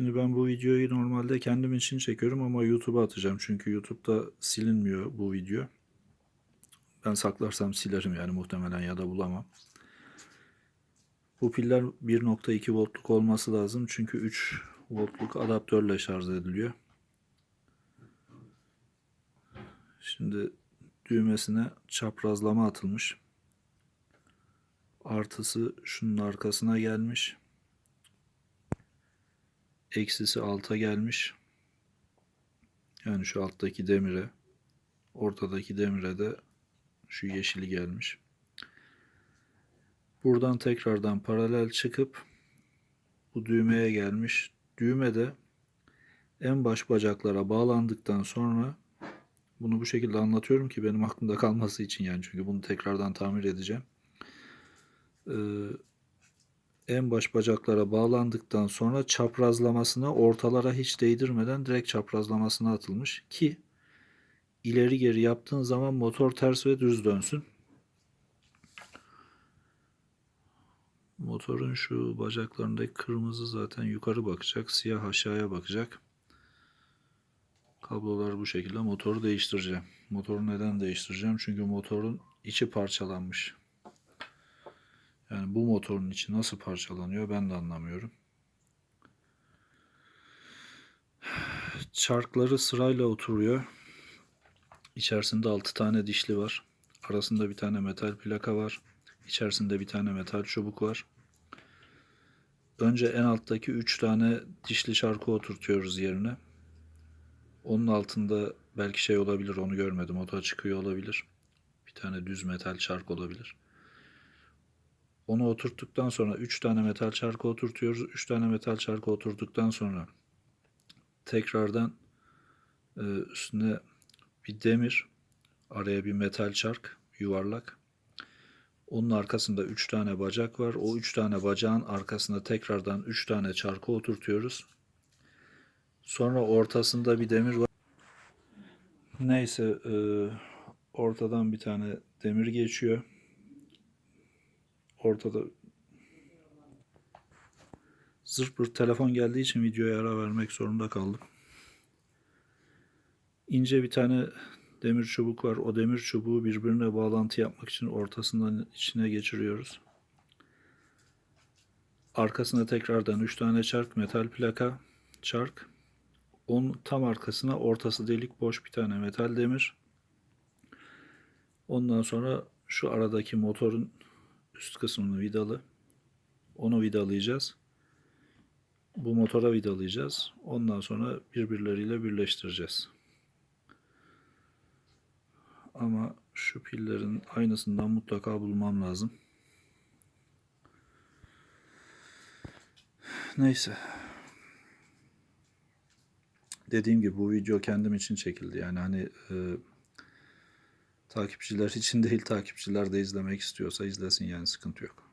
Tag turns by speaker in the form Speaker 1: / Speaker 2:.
Speaker 1: Şimdi ben bu videoyu normalde kendim için çekiyorum ama YouTube'a atacağım. Çünkü YouTube'da silinmiyor bu video. Ben saklarsam silerim yani muhtemelen ya da bulamam. Bu piller 1.2 voltluk olması lazım. Çünkü 3 voltluk adaptörle şarj ediliyor. Şimdi düğmesine çaprazlama atılmış. Artısı şunun arkasına gelmiş. Eksisi alta gelmiş. Yani şu alttaki demire, ortadaki demire de şu yeşili gelmiş. Buradan tekrardan paralel çıkıp bu düğmeye gelmiş. Düğme de en baş bacaklara bağlandıktan sonra bunu bu şekilde anlatıyorum ki benim aklımda kalması için yani çünkü bunu tekrardan tamir edeceğim. Ee, en baş bacaklara bağlandıktan sonra çaprazlamasına ortalara hiç değdirmeden direkt çaprazlamasına atılmış ki ileri geri yaptığın zaman motor ters ve düz dönsün. Motorun şu bacaklarındaki kırmızı zaten yukarı bakacak, siyah aşağıya bakacak. Kablolar bu şekilde motoru değiştireceğim. Motoru neden değiştireceğim? Çünkü motorun içi parçalanmış. Yani bu motorun içi nasıl parçalanıyor ben de anlamıyorum. Çarkları sırayla oturuyor. İçerisinde 6 tane dişli var. Arasında bir tane metal plaka var. İçerisinde bir tane metal çubuk var. Önce en alttaki 3 tane dişli çarkı oturtuyoruz yerine. Onun altında belki şey olabilir onu görmedim. O da çıkıyor olabilir. Bir tane düz metal çark olabilir. Onu oturttuktan sonra 3 tane metal çarkı oturtuyoruz. 3 tane metal çarkı oturduktan sonra tekrardan e, üstüne bir demir, araya bir metal çark, yuvarlak. Onun arkasında 3 tane bacak var. O 3 tane bacağın arkasına tekrardan 3 tane çarkı oturtuyoruz. Sonra ortasında bir demir var. Neyse e, ortadan bir tane demir geçiyor. Ortada zırt pırt telefon geldiği için videoya ara vermek zorunda kaldım. İnce bir tane demir çubuk var. O demir çubuğu birbirine bağlantı yapmak için ortasından içine geçiriyoruz. Arkasına tekrardan 3 tane çark, metal plaka, çark. Onun tam arkasına ortası delik boş bir tane metal demir. Ondan sonra şu aradaki motorun üst kısmını vidalı. Onu vidalayacağız. Bu motora vidalayacağız. Ondan sonra birbirleriyle birleştireceğiz. Ama şu pillerin aynısından mutlaka bulmam lazım. Neyse. Dediğim gibi bu video kendim için çekildi. Yani hani e, takipçiler için değil takipçiler de izlemek istiyorsa izlesin yani sıkıntı yok.